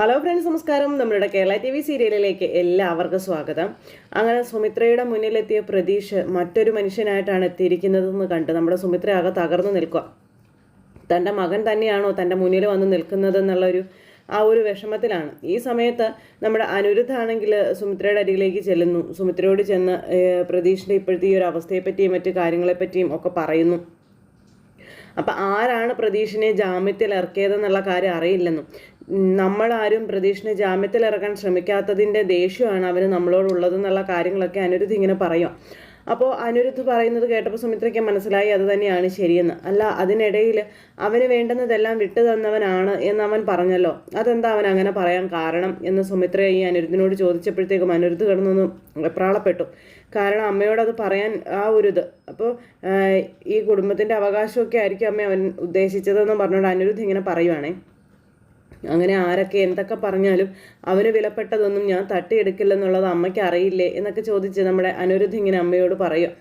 Hello friends നമസ്കാരം. നമ്മളുടെ Kerala T V സീരിയലിലേക്ക് എല്ലാവർക്കും സ്വാഗതം. അങ്ങനെ സുമിത്രയുടെ മുന്നിലെത്തിയ പ്രതീഷ് മറ്റൊരു മനുഷ്യനായിട്ടാണ് എത്തിയിരിക്കുന്നതെന്ന് കണ്ട് നമ്മുടെ സുമിത്ര ആകെ തകർന്നു നിൽക്കുക. തന്റെ മകൻ തന്നെയാണോ തന്റെ മുന്നിൽ വന്ന് നിൽക്കുന്നതെന്നുള്ളൊരു ആ ഒരു വിഷമത്തിലാണ്. ഈ സമയത്ത് നമ്മുടെ അനിരുദ്ധാണെങ്കിൽ സുമിത്രയുടെ അരികിലേക്ക് ചെല്ലുന്നു. സുമിത്രയോട് ചെന്ന് പ്രതീഷിന്റെ ഇപ്പോഴത്തെ ഈ ഒരു അവസ്ഥയെപ്പറ്റിയും മറ്റു കാര്യങ്ങളെപ്പറ്റിയും ഒക്കെ പറയുന്നു. അപ്പം ആരാണ് പ്രതീക്ഷിനെ ജാമ്യത്തിൽ ഇറക്കിയതെന്നുള്ള കാര്യം അറിയില്ലെന്നും. നമ്മളാരും പ്രതീക്ഷിന് ജാമ്യത്തിൽ ശ്രമിക്കാത്തതിന്റെ ദേഷ്യമാണ് അവന് നമ്മളോടുള്ളതെന്നുള്ള കാര്യങ്ങളൊക്കെ അനിരുദ്ധ ഇങ്ങനെ പറയും. അപ്പോൾ അനിരുദ്ധ് പറയുന്നത് കേട്ടപ്പോൾ സുമിത്രയ്ക്ക് മനസ്സിലായി അത് തന്നെയാണ് ശരിയെന്ന്. അല്ല അതിനിടയിൽ അവന് വേണ്ടുന്നതെല്ലാം വിട്ടു തന്നവനാണ് എന്ന് അവൻ പറഞ്ഞല്ലോ. അതെന്താ അവൻ അങ്ങനെ പറയാൻ കാരണം എന്ന് സുമിത്ര ഈ അനിരുദ്ധിനോട് ചോദിച്ചപ്പോഴത്തേക്കും അനിരുദ്ധ് കിടന്നൊന്ന് വെപ്രാളപ്പെട്ടു. കാരണം അമ്മയോട് അത് പറയാൻ ആ ഒരു ഇത്. അപ്പോൾ ഈ കുടുംബത്തിന്റെ അവകാശമൊക്കെ ആയിരിക്കും അമ്മ അവൻ ഉദ്ദേശിച്ചതെന്ന് പറഞ്ഞുകൊണ്ട് അനിരുദ്ധ് ഇങ്ങനെ പറയുവാണേ. അങ്ങനെ ആരൊക്കെ എന്തൊക്കെ പറഞ്ഞാലും അവന് വിലപ്പെട്ടതൊന്നും ഞാൻ തട്ടിയെടുക്കില്ലെന്നുള്ളത് അമ്മയ്ക്ക് അറിയില്ലേ എന്നൊക്കെ ചോദിച്ച് നമ്മുടെ അനിരുദ്ധ് ഇങ്ങനെ അമ്മയോട് പറയും.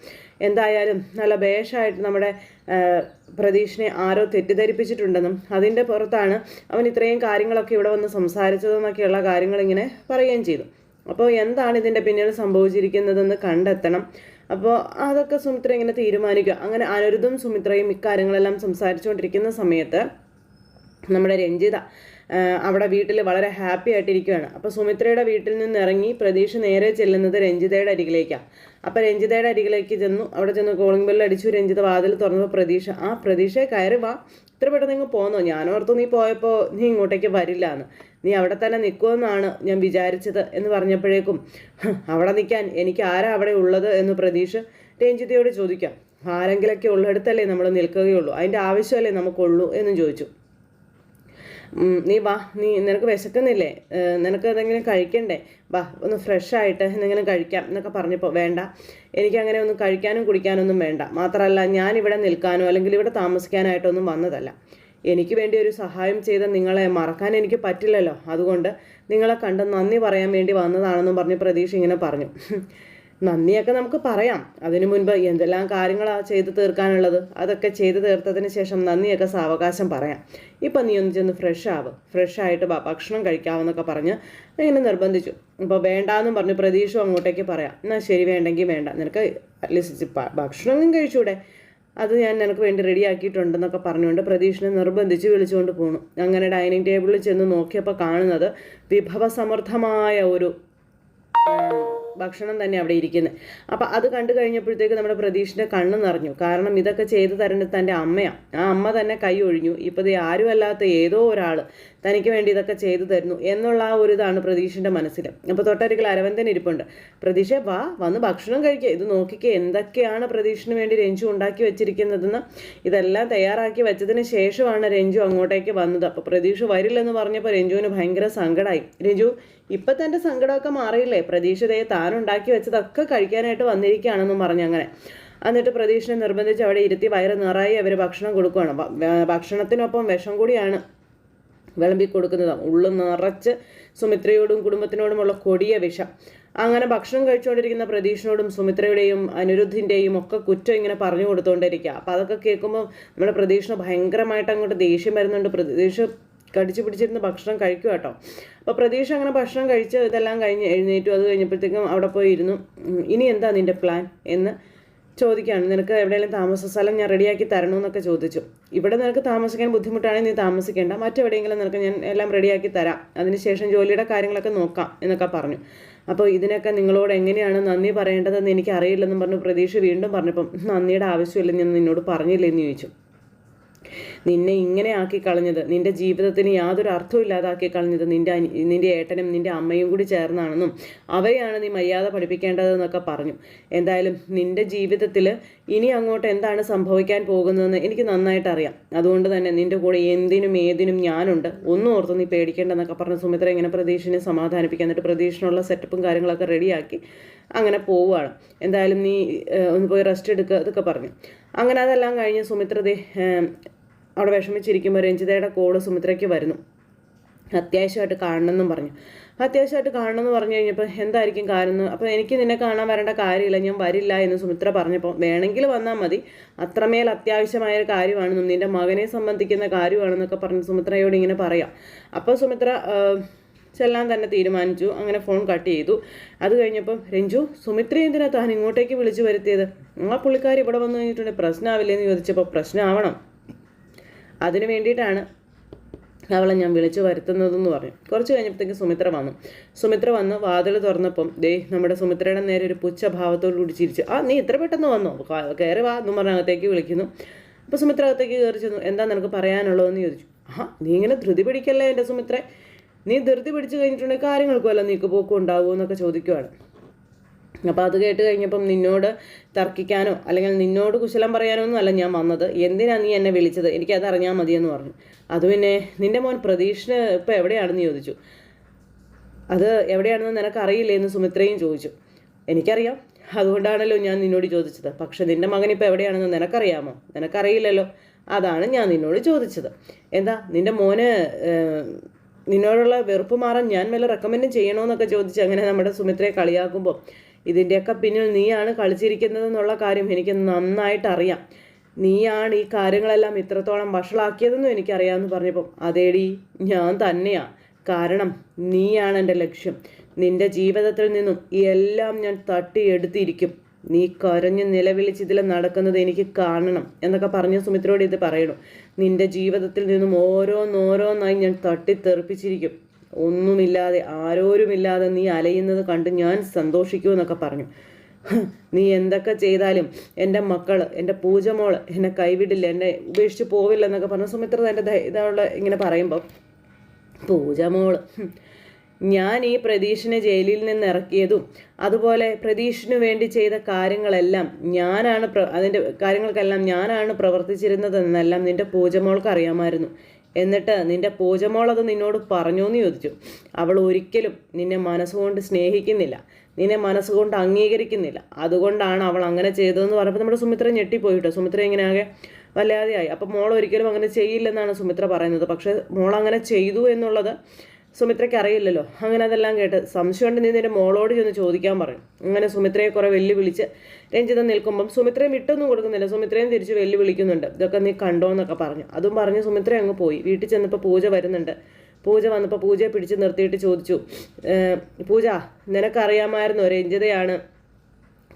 എന്തായാലും നല്ല ബേഷായിട്ട് നമ്മുടെ പ്രതീഷിനെ ആരോ തെറ്റിദ്ധരിപ്പിച്ചിട്ടുണ്ടെന്നും അതിന്റെ പുറത്താണ് അവൻ ഇത്രയും കാര്യങ്ങളൊക്കെ ഇവിടെ വന്ന് സംസാരിച്ചതെന്നൊക്കെയുള്ള കാര്യങ്ങൾ ഇങ്ങനെ പറയുകയും ചെയ്തു. അപ്പോൾ എന്താണ് ഇതിന്റെ പിന്നിൽ സംഭവിച്ചിരിക്കുന്നതെന്ന് കണ്ടെത്തണം. അപ്പോൾ അതൊക്കെ സുമിത്ര ഇങ്ങനെ തീരുമാനിക്കുക. അങ്ങനെ അനിരുദ്ധും സുമിത്രയും ഇക്കാര്യങ്ങളെല്ലാം സംസാരിച്ചുകൊണ്ടിരിക്കുന്ന സമയത്ത് നമ്മുടെ രഞ്ജിത അവിടെ വീട്ടിൽ വളരെ ഹാപ്പി ആയിട്ടിരിക്കുകയാണ് അപ്പോൾ സുമിത്രയുടെ വീട്ടിൽ നിന്ന് ഇറങ്ങി പ്രതീക്ഷ നേരെ ചെല്ലുന്നത് രഞ്ജിതയുടെ അരികിലേക്കാണ് അപ്പോൾ രഞ്ജിതയുടെ അരികിലേക്ക് ചെന്നു. അവിടെ ചെന്ന് കോളിംഗ് ബെല്ലിൽ അടിച്ചു. രഞ്ജിത വാതിൽ തുറന്നപ്പോൾ പ്രതീക്ഷ ആ പ്രതീക്ഷയെ കയറി വാ. ഇത്ര പെട്ടെന്ന് നിങ്ങൾ പോന്നോ? ഞാനോർത്തു നീ പോയപ്പോൾ നീ ഇങ്ങോട്ടേക്ക് വരില്ല എന്ന് നീ അവിടെ തന്നെ നിൽക്കുമെന്നാണ് ഞാൻ വിചാരിച്ചത് എന്ന് പറഞ്ഞപ്പോഴേക്കും "ഹ്, അവിടെ നിൽക്കാൻ എനിക്ക് ആരാ അവിടെ ഉള്ളത്? എന്ന് പ്രതീക്ഷ രഞ്ജിതയോട് ചോദിക്കാം. ആരെങ്കിലൊക്കെ ഉള്ളിടത്തല്ലേ നമ്മൾ നിൽക്കുകയുള്ളൂ? അതിന്റെ ആവശ്യമല്ലേ നമുക്കുള്ളൂ? എന്നും ചോദിച്ചു. നീ വാ നീ നിനക്ക് വിശക്കുന്നില്ലേ? നിനക്ക് എന്തെങ്കിലും കഴിക്കണ്ടേ? വാ ഒന്ന് ഫ്രഷ് ആയിട്ട് എന്തെങ്കിലും കഴിക്കാം എന്നൊക്കെ പറഞ്ഞപ്പോൾ വേണ്ട. എനിക്കങ്ങനെ ഒന്നും കഴിക്കാനും കുടിക്കാനൊന്നും വേണ്ട. മാത്രമല്ല ഞാനിവിടെ നിൽക്കാനോ അല്ലെങ്കിൽ ഇവിടെ താമസിക്കാനായിട്ടൊന്നും വന്നതല്ല. എനിക്ക് വേണ്ടി ഒരു സഹായം ചെയ്ത നിങ്ങളെ മറക്കാൻ എനിക്ക് പറ്റില്ലല്ലോ. അതുകൊണ്ട് നിങ്ങളെ കണ്ട് നന്ദി പറയാൻ വേണ്ടി വന്നതാണെന്നും പറഞ്ഞ് പ്രതീക്ഷ ഇങ്ങനെ പറഞ്ഞു. നന്ദിയൊക്കെ നമുക്ക് പറയാം. അതിനു മുൻപ് എന്തെല്ലാം കാര്യങ്ങളാണ് ചെയ്തു തീർക്കാനുള്ളത്? അതൊക്കെ ചെയ്തു തീർത്തതിന് ശേഷം നന്ദിയൊക്കെ സാവകാശം പറയാം. ഇപ്പം നീ ഒന്ന് ചെന്ന് ഫ്രഷ് ആവ്. ഫ്രഷ് ആയിട്ട് ഭക്ഷണം കഴിക്കാമെന്നൊക്കെ പറഞ്ഞ് ഇങ്ങനെ നിർബന്ധിച്ചു. വേണ്ട വേണ്ടാന്നും പറഞ്ഞ് പ്രതീക്ഷ അങ്ങോട്ടേക്ക് പറയാം. എന്നാൽ ശരി വേണ്ടെങ്കിൽ വേണ്ട. നിനക്ക് അറ്റ്ലീസ്റ്റ് ഭക്ഷണം കഴിച്ചൂടെ. അത് ഞാൻ നിനക്ക് വേണ്ടി റെഡിയാക്കിയിട്ടുണ്ടെന്നൊക്കെ പറഞ്ഞുകൊണ്ട് പ്രതീക്ഷനെ നിർബന്ധിച്ച് വിളിച്ചുകൊണ്ട് പോണു. അങ്ങനെ ഡൈനിങ് ടേബിളിൽ ചെന്ന് നോക്കിയപ്പോൾ കാണുന്നത് വിഭവസമൃദ്ധമായ ഒരു ഭക്ഷണം തന്നെ അവിടെ ഇരിക്കുന്നത് അപ്പം അത് കണ്ടു കഴിഞ്ഞപ്പോഴത്തേക്ക് നമ്മുടെ പ്രതീഷിന്റെ കണ്ണ് നിറഞ്ഞു. കാരണം ഇതൊക്കെ ചെയ്തു തരേണ്ടത് തന്റെ അമ്മയാണ് ആ അമ്മ തന്നെ കൈ ഒഴിഞ്ഞു. ഇപ്പോൾ ഇത് ആരുമല്ലാത്ത ഏതോ ഒരാൾ തനിക്ക് വേണ്ടി ഇതൊക്കെ ചെയ്തു തരുന്നു എന്നുള്ള ആ ഒരു ഇതാണ് പ്രതീഷിന്റെ മനസ്സിൽ. അപ്പോൾ തൊട്ടരികിൽ അരവന്തൻ ഇരിപ്പുണ്ട്. പ്രതീക്ഷ വാ വന്ന് ഭക്ഷണം കഴിക്കുക ഇത് നോക്കിക്കേ എന്തൊക്കെയാണ് പ്രതീഷിന് വേണ്ടി രഞ്ജു ഉണ്ടാക്കി വെച്ചിരിക്കുന്നതെന്ന്. ഇതെല്ലാം തയ്യാറാക്കി വെച്ചതിന് ശേഷമാണ് രഞ്ജു അങ്ങോട്ടേക്ക് വന്നത്. അപ്പോൾ പ്രതീക്ഷ വരില്ലെന്ന് പറഞ്ഞപ്പോൾ രഞ്ജുവിന് ഭയങ്കര സങ്കടമായി രഞ്ജു ഇപ്പം തന്റെ സങ്കടമൊക്കെ മാറിയില്ലേ? പ്രതീക്ഷതയെ താൻ ഉണ്ടാക്കി വെച്ചതൊക്കെ കഴിക്കാനായിട്ട് വന്നിരിക്കുകയാണെന്നും പറഞ്ഞു അങ്ങനെ. എന്നിട്ട് പ്രതീക്ഷനെ നിർബന്ധിച്ച് അവിടെ ഇരുത്തി വയറ് നിറയെ അവർ ഭക്ഷണം കൊടുക്കുകയാണ് ഭക്ഷണത്തിനൊപ്പം വിഷം കൂടിയാണ് വിളമ്പി കൊടുക്കുന്നതാണ് ഉള്ളു നിറച്ച് സുമിത്രയോടും കുടുംബത്തിനോടുമുള്ള കൊടിയ വിഷം. അങ്ങനെ ഭക്ഷണം കഴിച്ചുകൊണ്ടിരിക്കുന്ന പ്രതീക്ഷനോടും സുമിത്രയുടെയും അനിരുദ്ധിന്റെയും ഒക്കെ കുറ്റം ഇങ്ങനെ പറഞ്ഞു കൊടുത്തുകൊണ്ടിരിക്കുക അപ്പോൾ അതൊക്കെ കേൾക്കുമ്പോൾ നമ്മുടെ പ്രതീഷിന് ഭയങ്കരമായിട്ട് അങ്ങോട്ട് ദേഷ്യം വരുന്നുണ്ട്. പ്രതീക്ഷ കടിച്ചു പിടിച്ചിരുന്ന് ഭക്ഷണം കഴിക്കും കേട്ടോ. അപ്പോൾ പ്രതീക്ഷ അങ്ങനെ ഭക്ഷണം കഴിച്ച് ഇതെല്ലാം കഴിഞ്ഞ് എഴുന്നേറ്റു. അത് കഴിഞ്ഞപ്പോഴത്തേക്കും അവിടെ പോയി ഇരുന്നു. ഇനി എന്താ നിന്റെ പ്ലാൻ എന്ന് ചോദിക്കുകയാണ് നിനക്ക് എവിടെയെങ്കിലും താമസ സ്ഥലം ഞാൻ റെഡിയാക്കി തരണമെന്നൊക്കെ ചോദിച്ചു. ഇവിടെ നിനക്ക് താമസിക്കാൻ ബുദ്ധിമുട്ടാണെങ്കിൽ നീ താമസിക്കേണ്ട. മറ്റെവിടെയെങ്കിലും നിനക്ക് ഞാൻ എല്ലാം റെഡിയാക്കി തരാം. അതിനുശേഷം ജോലിയുടെ കാര്യങ്ങളൊക്കെ നോക്കാം എന്നൊക്കെ പറഞ്ഞു. അപ്പോൾ ഇതിനൊക്കെ നിങ്ങളോട് എങ്ങനെയാണ് നന്ദി പറയേണ്ടതെന്ന് എനിക്ക് അറിയില്ലെന്നും പറഞ്ഞു പ്രതീക്ഷ വീണ്ടും പറഞ്ഞപ്പം നന്ദിയുടെ ആവശ്യമില്ല ഞാൻ നിന്നോട് പറഞ്ഞില്ലെന്ന് ചോദിച്ചു. നിന്നെ ഇങ്ങനെ ആക്കി കളഞ്ഞത് നിന്റെ ജീവിതത്തിന് യാതൊരു അർത്ഥവും ഇല്ലാതാക്കി കളഞ്ഞത് നിന്റെ നിന്റെ ഏട്ടനും നിന്റെ അമ്മയും കൂടി ചേർന്നാണെന്നും അവരെയാണ് നീ മര്യാദ പഠിപ്പിക്കേണ്ടതെന്നൊക്കെ പറഞ്ഞു. എന്തായാലും നിന്റെ ജീവിതത്തിൽ ഇനി അങ്ങോട്ട് എന്താണ് സംഭവിക്കാൻ പോകുന്നതെന്ന് എനിക്ക് നന്നായിട്ട് അറിയാം. അതുകൊണ്ട് തന്നെ നിന്റെ കൂടെ എന്തിനും ഏതിനും ഞാനുണ്ട്. ഒന്നും ഓർത്ത് നീ പേടിക്കേണ്ടെന്നൊക്കെ പറഞ്ഞ് സുമിത്ര ഇങ്ങനെ പ്രതീക്ഷനെ സമാധാനിപ്പിക്കാൻ എന്നിട്ട് പ്രതീക്ഷനുള്ള സെറ്റപ്പും കാര്യങ്ങളൊക്കെ റെഡിയാക്കി അങ്ങനെ പോവുകയാണ്. എന്തായാലും നീ ഒന്ന് പോയി റെസ്റ്റ് എടുക്കുക അതൊക്കെ പറഞ്ഞു. അങ്ങനെ അതെല്ലാം കഴിഞ്ഞ് സുമിത്ര ദേ, ഏഹ്, അവിടെ വിഷമിച്ചിരിക്കുമ്പോൾ രഞ്ജിതയുടെ കോൾ സുമിത്രയ്ക്ക് വരുന്നു. അത്യാവശ്യമായിട്ട് കാണണമെന്നും പറഞ്ഞു. അത്യാവശ്യമായിട്ട് കാണണമെന്ന് പറഞ്ഞു കഴിഞ്ഞപ്പോൾ എന്തായിരിക്കും കാരണം അപ്പോൾ എനിക്ക് നിന്നെ കാണാൻ വരേണ്ട കാര്യമില്ല ഞാൻ വരില്ല എന്ന് സുമിത്ര പറഞ്ഞപ്പോൾ വേണമെങ്കിൽ വന്നാൽ മതി. അത്രമേൽ അത്യാവശ്യമായ ഒരു കാര്യമാണെന്നും നിന്റെ മകനെ സംബന്ധിക്കുന്ന കാര്യമാണെന്നൊക്കെ പറഞ്ഞ് സുമിത്രയോട് ഇങ്ങനെ പറയാം. അപ്പോൾ സുമിത്ര ചെല്ലാൻ തന്നെ തീരുമാനിച്ചു. അങ്ങനെ ഫോൺ കട്ട് ചെയ്തു. അത് കഴിഞ്ഞപ്പം രഞ്ജു സുമിത്ര എന്തിനാ താൻ ഇങ്ങോട്ടേക്ക് വിളിച്ചു വരുത്തിയത്? ആ പുള്ളിക്കാരി ഇവിടെ വന്നു കഴിഞ്ഞിട്ടുണ്ടെങ്കിൽ പ്രശ്നമാവില്ലേ എന്ന് ചോദിച്ചപ്പോൾ പ്രശ്നമാവണം അതിന് വേണ്ടിയിട്ടാണ് അവളെ ഞാൻ വിളിച്ചു വരുത്തുന്നതെന്ന് പറഞ്ഞു. കുറച്ച് കഴിഞ്ഞപ്പോഴത്തേക്ക് സുമിത്ര വന്നു. സുമിത്ര വന്ന് വാതിൽ തുറന്നപ്പം ദേ നമ്മുടെ സുമിത്രയുടെ നേരെ ഒരു പുച്ഛഭാവത്തോട് കൂടി ചിരിച്ചു. ആ നീ ഇത്ര പെട്ടെന്ന് വന്നോ? കയറി വാ എന്നും പറഞ്ഞ അകത്തേക്ക് വിളിക്കുന്നു. അപ്പോൾ സുമിത്ര അകത്തേക്ക് കയറി ചെന്നു. എന്താ നിനക്ക് പറയാനുള്ളതെന്ന് ചോദിച്ചു. ആ നീ ഇങ്ങനെ ധൃതി പിടിക്കല്ലേ എന്റെ സുമിത്ര? നീ ധൃതി പിടിച്ചു കഴിഞ്ഞിട്ടുണ്ടെങ്കിൽ കാര്യങ്ങൾക്കുമല്ല നീക്ക് നീക്കുപോക്കും ഉണ്ടാവുമോ എന്നൊക്കെ ചോദിക്കുവാണ്. അപ്പോൾ അത് കേട്ട് കഴിഞ്ഞപ്പം നിന്നോട് തർക്കിക്കാനോ അല്ലെങ്കിൽ നിന്നോട് കുശലം പറയാനോ ഒന്നും അല്ല ഞാൻ വന്നത്. എന്തിനാണ് നീ എന്നെ വിളിച്ചത്? എനിക്കത് അറിഞ്ഞാൽ മതിയെന്ന് പറഞ്ഞു. അത് പിന്നെ നിന്റെ മോൻ പ്രതീക്ഷിന് ഇപ്പം എവിടെയാണെന്ന് ചോദിച്ചു. അത് എവിടെയാണെന്ന് നിനക്കറിയില്ലേ എന്ന് സുമിത്രയും ചോദിച്ചു. എനിക്കറിയാം. അതുകൊണ്ടാണല്ലോ ഞാൻ നിന്നോട് ചോദിച്ചത്. പക്ഷെ നിന്റെ മകൻ ഇപ്പം എവിടെയാണെന്ന് നിനക്കറിയാമോ? നിനക്കറിയില്ലല്ലോ. അതാണ് ഞാൻ നിന്നോട് ചോദിച്ചത്. എന്താ നിന്റെ മോന് നിന്നോടുള്ള വെറുപ്പ് മാറാൻ ഞാൻ വല്ല റെക്കമെൻഡ് ചെയ്യണമെന്നൊക്കെ ചോദിച്ച് അങ്ങനെ നമ്മുടെ സുമിത്രയെ കളിയാക്കുമ്പോൾ ഇതിന്റെയൊക്കെ പിന്നിൽ നീയാണ് കളിച്ചിരിക്കുന്നതെന്നുള്ള കാര്യം എനിക്ക് നന്നായിട്ട് അറിയാം നീയാണ് ഈ കാര്യങ്ങളെല്ലാം ഇത്രത്തോളം വഷളാക്കിയതെന്നും എനിക്കറിയാമെന്ന് പറഞ്ഞപ്പോൾ അതേടി ഞാൻ തന്നെയാണ് കാരണം നീയാണ് എന്റെ ലക്ഷ്യം. നിന്റെ ജീവിതത്തിൽ നിന്നും എല്ലാം ഞാൻ തട്ടിയെടുത്തിരിക്കും. നീ കരഞ്ഞ് നിലവിളിച്ച് ഇതിൽ നടക്കുന്നത് എനിക്ക് കാണണം എന്നൊക്കെ പറഞ്ഞ സുമിത്രയോട് ഇത് പറയണു. നിന്റെ ജീവിതത്തിൽ നിന്നും ഓരോന്നോരോന്നായി ഞാൻ തട്ടിത്തെറിപ്പിച്ചിരിക്കും. ഒന്നുമില്ലാതെ ആരോരുമില്ലാതെ നീ അലയുന്നത് കണ്ട് ഞാൻ സന്തോഷിക്കുമെന്നൊക്കെ പറഞ്ഞു. നീ എന്തൊക്കെ ചെയ്താലും എന്റെ മക്കൾ എന്റെ പൂജമോൾ എന്നെ കൈവിടില്ല എന്നെ ഉപേക്ഷിച്ച് പോവില്ല എന്നൊക്കെ പറഞ്ഞ സുമിത്ര തന്റെ ഇതവളെ ഇങ്ങനെ പറയുമ്പോൾ പൂജമോൾ ഞാൻ ഈ പ്രതീഷിനെ ജയിലിൽ നിന്ന് ഇറക്കിയതും അതുപോലെ പ്രതീഷിനു വേണ്ടി ചെയ്ത കാര്യങ്ങളെല്ലാം ഞാനാണ് പ്ര അതിന്റെ കാര്യങ്ങൾക്കെല്ലാം ഞാനാണ് പ്രവർത്തിച്ചിരുന്നതെന്നെല്ലാം നിന്റെ പൂജമോൾക്ക് അറിയാമായിരുന്നു. എന്നിട്ട് നിന്റെ പൂജമോൾ അത് നിന്നോട് പറഞ്ഞു എന്ന് ചോദിച്ചു. അവൾ ഒരിക്കലും നിന്നെ മനസ്സുകൊണ്ട് സ്നേഹിക്കുന്നില്ല. നിന്നെ മനസ്സുകൊണ്ട് അംഗീകരിക്കുന്നില്ല. അതുകൊണ്ടാണ് അവൾ അങ്ങനെ ചെയ്തതെന്ന് പറഞ്ഞപ്പോൾ നമ്മുടെ സുമിത്ര ഞെട്ടിപ്പോയിട്ടോ. സുമിത്ര ഇങ്ങനെ ആകെ വല്ലാതെയായി. അപ്പം മോൾ ഒരിക്കലും അങ്ങനെ ചെയ്യില്ലെന്നാണ് സുമിത്ര പറയുന്നത്. പക്ഷേ മോൾ അങ്ങനെ ചെയ്തു എന്നുള്ളത് സുമിത്രയ്ക്ക് അറിയില്ലല്ലോ. അങ്ങനെ അതെല്ലാം കേട്ട് സംശയമുണ്ട് നീ നിന്റെ മോളോട് ചെന്ന് ചോദിക്കാൻ പറയും. അങ്ങനെ സുമിത്രയെ കുറെ വെല്ലുവിളിച്ച് രഞ്ജിത നിൽക്കുമ്പം സുമിത്രയും വിട്ടൊന്നും കൊടുക്കുന്നില്ല. സുമിത്രയും തിരിച്ച് വെല്ലുവിളിക്കുന്നുണ്ട്. ഇതൊക്കെ നീ കണ്ടോ എന്നൊക്കെ പറഞ്ഞു. അതും പറഞ്ഞ് സുമിത്ര അങ്ങ് പോയി. വീട്ടിൽ ചെന്നപ്പോൾ പൂജ വരുന്നുണ്ട്. പൂജ വന്നപ്പോൾ പൂജയെ പിടിച്ച് നിർത്തിയിട്ട് ചോദിച്ചു പൂജ നിനക്കറിയാമായിരുന്നു രഞ്ജിതയാണ്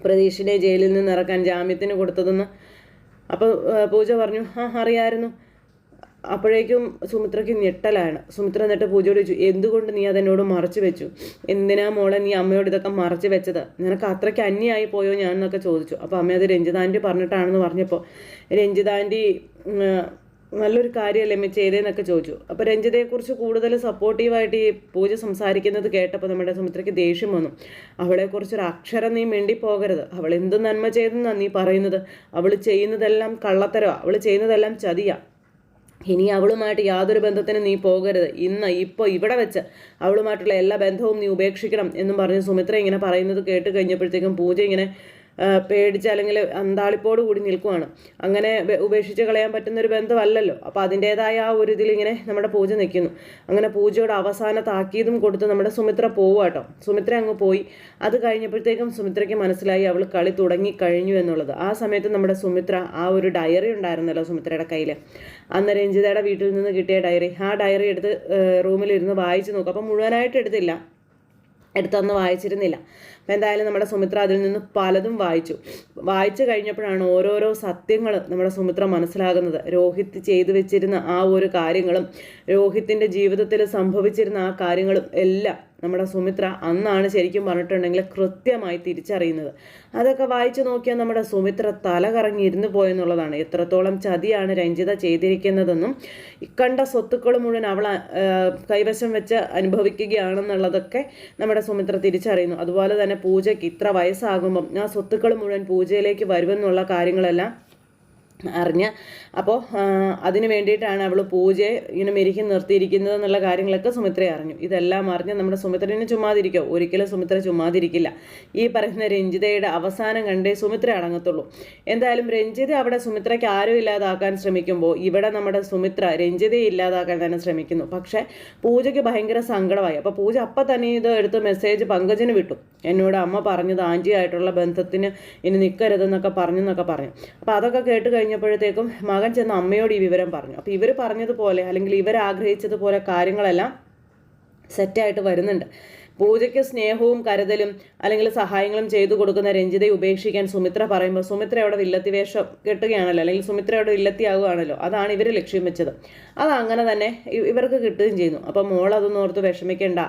പ്രതീഷിനെ ജയിലിൽ നിന്ന് ഇറക്കാൻ ജാമ്യത്തിന് കൊടുത്തതെന്ന്? അപ്പോൾ പൂജ പറഞ്ഞു ആ അറിയായിരുന്നു. അപ്പോഴേക്കും സുമിത്രയ്ക്ക് ഞെട്ടലാണ്. സുമിത്ര എന്നിട്ട് പൂജയോട് ചോദിച്ചു എന്തുകൊണ്ട് നീ അതെന്നോട് മറച്ചു വെച്ചു? എന്തിനാ മോളെ നീ അമ്മയോട് ഇതൊക്കെ മറച്ചു വെച്ചത്? നിനക്ക് അത്രയ്ക്ക് അന്യായി പോയോ ഞാൻ എന്നൊക്കെ ചോദിച്ചു. അപ്പോൾ അമ്മ അത് രഞ്ജിതാന്റെ പറഞ്ഞിട്ടാണെന്ന് പറഞ്ഞപ്പോൾ രഞ്ജിതാന്റെ നല്ലൊരു കാര്യമല്ലേ അമ്മ ചെയ്തേന്നൊക്കെ ചോദിച്ചു. അപ്പോൾ രഞ്ജിതയെക്കുറിച്ച് കൂടുതൽ സപ്പോർട്ടീവായിട്ട് ഈ പൂജ സംസാരിക്കുന്നത് കേട്ടപ്പോൾ നമ്മുടെ സുമിത്രയ്ക്ക് ദേഷ്യം വന്നു. അവളെക്കുറിച്ചൊരു അക്ഷരം നീ മിണ്ടി പോകരുത് അവൾ എന്ത് നന്മ ചെയ്തെന്നാണ് നീ പറയുന്നത്? അവൾ ചെയ്യുന്നതെല്ലാം കള്ളത്തരവാ. അവൾ ചെയ്യുന്നതെല്ലാം ചതിയാ. ഇനി അവളുമായിട്ട് യാതൊരു ബന്ധത്തിനും നീ പോകരുത്. ഇന്ന് ഇപ്പോൾ ഇവിടെ വെച്ച് അവളുമായിട്ടുള്ള എല്ലാ ബന്ധവും നീ ഉപേക്ഷിക്കണം എന്നും പറഞ്ഞ് സുമിത്ര ഇങ്ങനെ പറയുന്നത് കേട്ട് കഴിഞ്ഞപ്പോഴത്തേക്കും പൂജ ഇങ്ങനെ പേടിച്ച് അല്ലെങ്കിൽ അന്താളിപ്പോട് കൂടി നിൽക്കുവാണ്. അങ്ങനെ ഉപേക്ഷിച്ച് കളയാൻ പറ്റുന്ന ഒരു ബന്ധമല്ലല്ലോ. അപ്പോൾ അതിന്റേതായ ആ ഒരു ഇതിൽ ഇങ്ങനെ നമ്മുടെ പൂജ നിൽക്കുന്നു. അങ്ങനെ പൂജയുടെ അവസാന താക്കീതും കൊടുത്ത് നമ്മുടെ സുമിത്ര പോവുക സുമിത്ര അങ്ങ് പോയി. അത് കഴിഞ്ഞപ്പോഴത്തേക്കും സുമിത്രയ്ക്ക് മനസ്സിലായി അവൾ കളി തുടങ്ങി കഴിഞ്ഞു എന്നുള്ളത്. ആ സമയത്ത് നമ്മുടെ സുമിത്ര ആ ഒരു ഡയറി ഉണ്ടായിരുന്നല്ലോ സുമിത്രയുടെ കയ്യിൽ. അന്ന് രഞ്ജിതയുടെ വീട്ടിൽ നിന്ന് കിട്ടിയ ഡയറി. ആ ഡയറി എടുത്ത് റൂമിലിരുന്ന് വായിച്ച് നോക്കും. അപ്പം മുഴുവനായിട്ട് എടുത്തില്ല. എടുത്തൊന്ന് വായിച്ചിരുന്നില്ല. അപ്പം എന്തായാലും നമ്മുടെ സുമിത്ര അതിൽ നിന്ന് പലതും വായിച്ചു. വായിച്ചു കഴിഞ്ഞപ്പോഴാണ് ഓരോരോ സത്യങ്ങൾ നമ്മുടെ സുമിത്ര മനസ്സിലാകുന്നത്. രോഹിത് ചെയ്തു വെച്ചിരുന്ന ആ ഒരു കാര്യങ്ങളും രോഹിത്തിന്റെ ജീവിതത്തിൽ സംഭവിച്ചിരുന്ന ആ കാര്യങ്ങളും എല്ലാം നമ്മുടെ സുമിത്ര അന്നാണ് ശരിക്കും പറഞ്ഞിട്ടുണ്ടെങ്കിൽ കൃത്യമായി തിരിച്ചറിയുന്നത്. അതൊക്കെ വായിച്ചു നോക്കിയാൽ നമ്മുടെ സുമിത്ര തല കറങ്ങി ഇരുന്നു പോയെന്നുള്ളതാണ്. എത്രത്തോളം ചതിയാണ് രഞ്ജിത ചെയ്തിരിക്കുന്നതെന്നും ഇക്കണ്ട സ്വത്തുക്കൾ മുഴുവൻ അവൾ കൈവശം വെച്ച് അനുഭവിക്കുകയാണെന്നുള്ളതൊക്കെ നമ്മുടെ സുമിത്ര തിരിച്ചറിയുന്നു. അതുപോലെ തന്നെ പൂജയ്ക്ക് ഇത്ര വയസ്സാകുമ്പം ആ സ്വത്തുക്കൾ മുഴുവൻ പൂജയിലേക്ക് വരുമെന്നുള്ള കാര്യങ്ങളെല്ലാം അറിഞ്ഞ്. അപ്പോൾ അതിന് വേണ്ടിയിട്ടാണ് അവൾ പൂജയെ ഇങ്ങനെ മെരുക്കി നിർത്തിയിരിക്കുന്നത് എന്നുള്ള കാര്യങ്ങളൊക്കെ സുമിത്ര അറിഞ്ഞു. ഇതെല്ലാം അറിഞ്ഞ് നമ്മുടെ സുമിത്രനെ ചുമ്മാതിരിക്കോ? ഒരിക്കലും സുമിത്ര ചുമ്മാതിരിക്കില്ല. ഈ പറയുന്ന രഞ്ജിതയുടെ അവസാനം കണ്ടേ സുമിത്ര അടങ്ങത്തുള്ളൂ. എന്തായാലും രഞ്ജിത അവിടെ സുമിത്രയ്ക്ക് ആരും ഇല്ലാതാക്കാൻ ശ്രമിക്കുമ്പോൾ ഇവിടെ നമ്മുടെ സുമിത്ര രഞ്ജിതയെ ഇല്ലാതാക്കാൻ തന്നെ ശ്രമിക്കുന്നു. പക്ഷേ പൂജയ്ക്ക് ഭയങ്കര സങ്കടമായി. അപ്പോൾ പൂജ അപ്പം തന്നെ ഇത് എടുത്ത് മെസ്സേജ് പങ്കജിന് വിട്ടു. എന്നോട് അമ്മ പറഞ്ഞത് ആന്റിയായിട്ടുള്ള ബന്ധത്തിന് ഇനി നിൽക്കരുതെന്നൊക്കെ പറഞ്ഞെന്നൊക്കെ പറഞ്ഞു. അപ്പോൾ അതൊക്കെ കേട്ട് കഴിഞ്ഞപ്പോഴത്തേക്കും മകൻ ചെന്ന് അമ്മയോട് ഈ വിവരം പറഞ്ഞു. അപ്പോൾ ഇവർ പറഞ്ഞതുപോലെ അല്ലെങ്കിൽ ഇവർ ആഗ്രഹിച്ചതുപോലെ കാര്യങ്ങളെല്ലാം സെറ്റായിട്ട് വരുന്നുണ്ട്. പൂജയ്ക്ക് സ്നേഹവും കരുതലും അല്ലെങ്കിൽ സഹായങ്ങളും ചെയ്തു കൊടുക്കുന്ന രഞ്ജിതയെ ഉപേക്ഷിക്കാൻ സുമിത്ര പറയുമ്പോൾ സുമിത്ര അവിടെ വില്ലത്തി വേഷം കെട്ടുകയാണല്ലോ അല്ലെങ്കിൽ സുമിത്ര അവിടെ വില്ലത്തിയാവുകയാണല്ലോ അതാണ് ഇവർ ലക്ഷ്യം വെച്ചത്. അത് അങ്ങനെ തന്നെ ഇവർക്ക് കിട്ടുകയും ചെയ്യുന്നു. അപ്പോൾ മോൾ അതൊന്നും ഓർത്ത് വിഷമിക്കേണ്ട.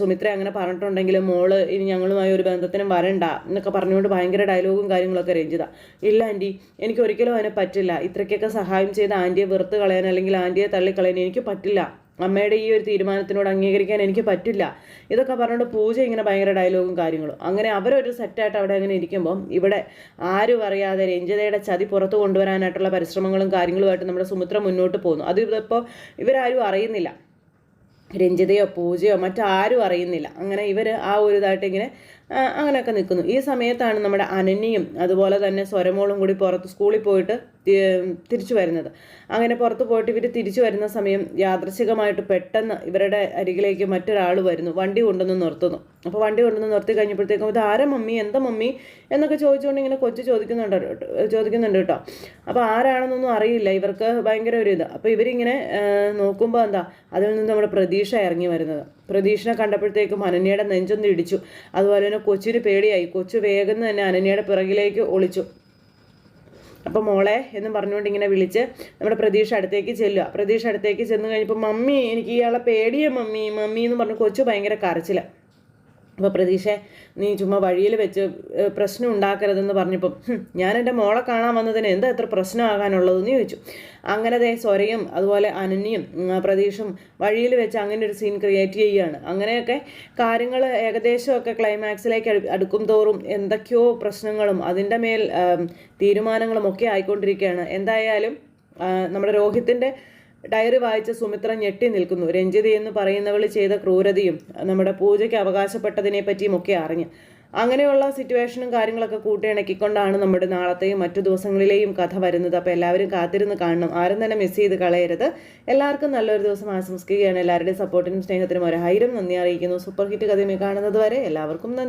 സുമിത്ര അങ്ങനെ പറഞ്ഞിട്ടുണ്ടെങ്കിൽ മോൾ ഇനി ഞങ്ങളുമായി ഒരു ബന്ധത്തിനും വരണ്ട എന്നൊക്കെ പറഞ്ഞുകൊണ്ട് ഭയങ്കര ഡയലോഗും കാര്യങ്ങളൊക്കെ രഞ്ജിത. ഇല്ല ആന്റി എനിക്ക് ഒരിക്കലും അതിനെ പറ്റില്ല. ഇത്രയ്ക്കൊക്കെ സഹായം ചെയ്ത് ആന്റിയെ വെറുത്ത് കളയാൻ അല്ലെങ്കിൽ ആന്റിയെ തള്ളിക്കളയാൻ എനിക്ക് പറ്റില്ല. അമ്മയുടെ ഈ ഒരു തീരുമാനത്തിനോട് അംഗീകരിക്കാൻ എനിക്ക് പറ്റില്ല. ഇതൊക്കെ പറഞ്ഞുകൊണ്ട് പൂജ ഇങ്ങനെ ഭയങ്കര ഡയലോഗും കാര്യങ്ങളും. അങ്ങനെ അവരൊരു സെറ്റായിട്ട് അവിടെ അങ്ങനെ ഇരിക്കുമ്പോൾ ഇവിടെ ആരും അറിയാതെ രഞ്ജിതയുടെ ചതി പുറത്തു കൊണ്ടുവരാനായിട്ടുള്ള പരിശ്രമങ്ങളും കാര്യങ്ങളുമായിട്ട് നമ്മുടെ സുമിത്ര മുന്നോട്ട് പോകുന്നു. അത് ഇതിപ്പോൾ ഇവരാരും അറിയുന്നില്ല. രഞ്ജിതയോ പൂജയോ മറ്റാരും അറിയുന്നില്ല. അങ്ങനെ ഇവർ ആ ഒരു ഇതായിട്ട് ഇങ്ങനെ അങ്ങനെയൊക്കെ നിൽക്കുന്നു. ഈ സമയത്താണ് നമ്മുടെ അനന്യയും അതുപോലെ തന്നെ സ്വരമോളും കൂടി പുറത്ത് സ്കൂളിൽ പോയിട്ട് തിരിച്ചു വരുന്നത്. അങ്ങനെ പുറത്ത് പോയിട്ട് ഇവർ തിരിച്ചു വരുന്ന സമയം യാദൃശികമായിട്ട് പെട്ടെന്ന് ഇവരുടെ അരികിലേക്ക് മറ്റൊരാൾ വരുന്നു. വണ്ടി കൊണ്ടുവന്ന് നിർത്തുന്നു. അപ്പോൾ വണ്ടി കൊണ്ടുവന്ന് നിർത്തി കഴിഞ്ഞപ്പോഴത്തേക്കും ഇത് ആരാ മമ്മി? എന്താ മമ്മി? എന്നൊക്കെ ചോദിച്ചുകൊണ്ട് ഇങ്ങനെ കൊച്ചു ചോദിക്കുന്നുണ്ട് ചോദിക്കുന്നുണ്ട് കേട്ടോ. അപ്പോൾ ആരാണെന്നൊന്നും അറിയില്ല. ഇവർക്ക് ഭയങ്കര ഒരു ഇത്. അപ്പോൾ ഇവരിങ്ങനെ നോക്കുമ്പോൾ എന്താ? അതിൽ നിന്ന് നമ്മുടെ പ്രതീക്ഷ ഇറങ്ങി വരുന്നത്. പ്രതീക്ഷനെ കണ്ടപ്പോഴത്തേക്കും അനന്യയുടെ നെഞ്ചൊന്ന് ഇടിച്ചു. അതുപോലെ തന്നെ കൊച്ചിന് പേടിയായി. കൊച്ചു വേഗം തന്നെ അനന്യയുടെ പിറകിലേക്ക് ഒളിച്ചു. അപ്പോൾ മോളെ എന്ന് പറഞ്ഞുകൊണ്ട് ഇങ്ങനെ വിളിച്ച് നമ്മുടെ പ്രതീക്ഷ അടുത്തേക്ക് ചെല്ലുക. പ്രതീക്ഷ അടുത്തേക്ക് ചെന്ന് കഴിഞ്ഞപ്പോൾ മമ്മി എനിക്ക് ഇയാളെ പേടിയേ മമ്മി. മമ്മി എന്ന് പറഞ്ഞു കൊച്ചു ഭയങ്കര കരച്ചില്ല അപ്പോൾ പ്രതീക്ഷ നീ ചുമ്മാ വഴിയിൽ വെച്ച് പ്രശ്നം ഉണ്ടാക്കരുതെന്ന് പറഞ്ഞപ്പം ഞാൻ എന്റെ മോളെ കാണാൻ വന്നതിന് എന്താ എത്ര പ്രശ്നമാകാനുള്ളതെന്ന് ചോദിച്ചു. അങ്ങനെ ദേ സ്വരയും അതുപോലെ അനന്യയും പ്രതീക്ഷും വഴിയിൽ വെച്ച് അങ്ങനെ ഒരു സീൻ ക്രിയേറ്റ് ചെയ്യുകയാണ്. അങ്ങനെയൊക്കെ കാര്യങ്ങൾ ഏകദേശമൊക്കെ ക്ലൈമാക്സിലേക്ക് അടു- അടുക്കും തോറും എന്തൊക്കെയോ പ്രശ്നങ്ങളും അതിന്റെ മേൽ തീരുമാനങ്ങളും ഒക്കെ ആയിക്കൊണ്ടിരിക്കുകയാണ്. എന്തായാലും നമ്മുടെ രോഹിത്തിന്റെ ഡയറി വായിച്ച സുമിത്ര ഞെട്ടി നിൽക്കുന്നു. രഞ്ജിതി എന്ന് പറയുന്നവൾ ചെയ്ത ക്രൂരതയും നമ്മുടെ പൂജയ്ക്ക് അവകാശപ്പെട്ടതിനെ പറ്റിയും ഒക്കെ അറിഞ്ഞ്. അങ്ങനെയുള്ള സിറ്റുവേഷനും കാര്യങ്ങളൊക്കെ കൂട്ടിയിണക്കിക്കൊണ്ടാണ് നമ്മുടെ നാളത്തെയും മറ്റു ദിവസങ്ങളിലെയും കഥ വരുന്നത്. അപ്പോൾ എല്ലാവരും കാത്തിരുന്ന് കാണണം. ആരും തന്നെ മിസ് ചെയ്ത് കളയരുത്. എല്ലാവർക്കും നല്ലൊരു ദിവസം ആശംസിക്കുകയാണ്. എല്ലാവരുടെയും സപ്പോർട്ടിനും സ്നേഹത്തിനും ഒരായിരം നന്ദി അറിയിക്കുന്നു. സൂപ്പർ ഹിറ്റ് കഥയുമായി കാണുന്നത് വരെ എല്ലാവർക്കും നന്ദി.